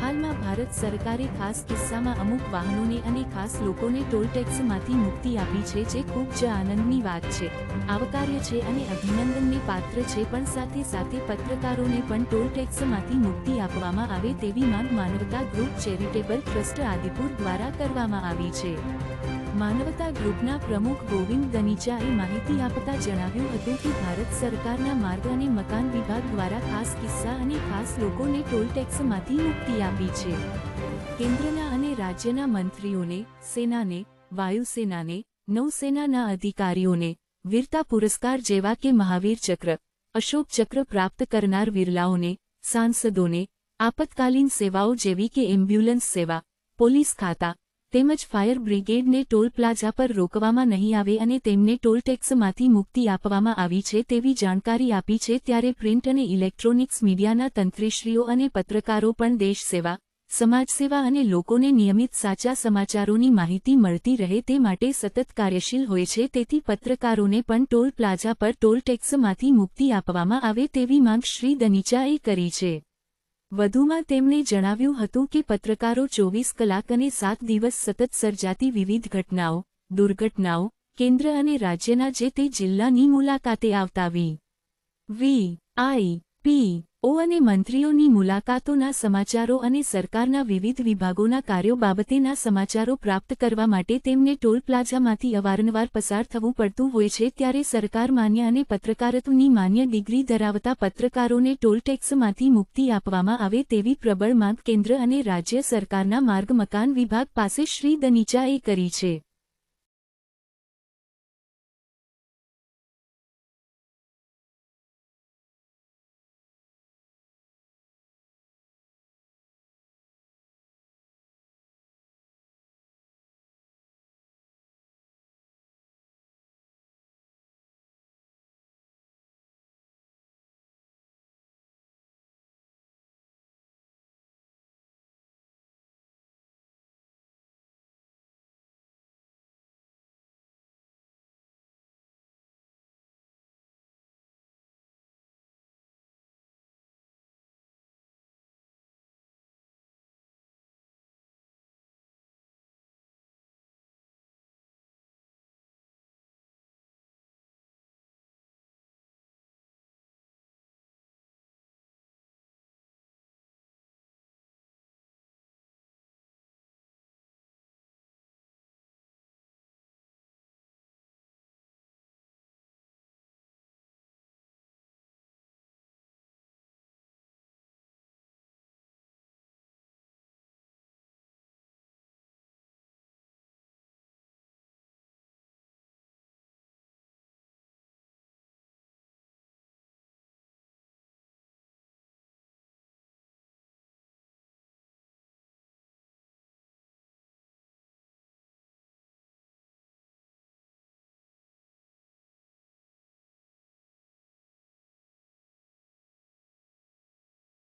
હાલમાં ભારત સરકારે ખાસ કિસ્સામાં અમુક વાહનોને અને ખાસ લોકોને ટોલ ટેક્સમાંથી મુક્તિ આપી છે, જે ખૂબ જ આનંદની વાત છે. આવકાર્ય છે અને અભિનંદનને પાત્ર છે, પણ સાથે સાથે પત્રકારોને પણ ટોલ ટેક્સમાંથી મુક્તિ આપવામાં આવે તેવી માંગ માનવતા ગ્રુપ ચેરિટેબલ ટ્રસ્ટ આદિપુર દ્વારા કરવામાં આવી છે. માનવતા ગ્રુપના પ્રમુખ ગોવિંદ દનીચાએ માહિતી આપતા જણાવ્યું હતું કે ભારત સરકારના માર્ગ અને મકાન વિભાગ દ્વારા ખાસ કિસ્સા અને ખાસ લોકોને ટોલ ટેક્સમાંથી મુક્તિ આપી છે. કેન્દ્રના અને રાજ્યના મંત્રીઓને, સેનાને, વાયુસેનાને, નૌસેનાના અધિકારીઓને વીરતા પુરસ્કાર જેવા કે મહાવીર ચક્ર, અશોક ચક્ર પ્રાપ્ત કરનાર વિરલાઓને, સાંસદોને, આપતકાલીન સેવાઓ જેવી કે એમ્બ્યુલન્સ સેવા, પોલીસ ખાતા તેમજ ફાયર બ્રિગેડને ટોલ પ્લાઝા પર રોકવામાં નહીં આવે અને તેમને ટોલ ટેક્સમાંથી મુક્તિ આપવામાં આવી છે તેવી જાણકારી આપી છે ત્યારે પ્રિન્ટ અને ઇલેક્ટ્રોનિક્સ મીડિયાના તંત્રીશ્રીઓ અને પત્રકારો પણ દેશ સેવા સમાજસેવા અને લોકોને નિયમિત સાચા સમાચારોની માહિતી મળતી રહે તે માટે સતત કાર્યશીલ હોય છે તેથી પત્રકારોને પણ ટોલ પ્લાઝા પર ટોલ ટેક્સમાંથી મુક્તિ આપવામાં આવે તેવી માંગ શ્રી દનીચાએ કરી છે. વધુમાં તેમણે જણાવ્યું હતું કે પત્રકારો ચોવીસ કલાક અને સાત દિવસ સતત સર્જાતી વિવિધ ઘટનાઓ, દુર્ઘટનાઓ, કેન્દ્ર અને રાજ્યના જે તે જિલ્લાની મુલાકાતે આવતા વી. વી. આઈ. પી. ઓ અને મંત્રીઓની મુલાકાતોના સમાચારો અને સરકારના વિવિધ વિભાગોના કાર્યો બાબતેના સમાચારો પ્રાપ્ત કરવા માટે તેમને ટોલ પ્લાઝામાંથી અવારનવાર પસાર થવું પડતું હોય છે ત્યારે સરકાર માન્ય અને પત્રકારત્વની માન્ય ડિગ્રી ધરાવતા પત્રકારોને ટોલ ટેક્સમાંથી મુક્તિ આપવામાં આવે તેવી પ્રબળ માંગ કેન્દ્ર અને રાજ્ય સરકારના માર્ગ મકાન વિભાગ પાસે શ્રી દનીચાએ કરી છે.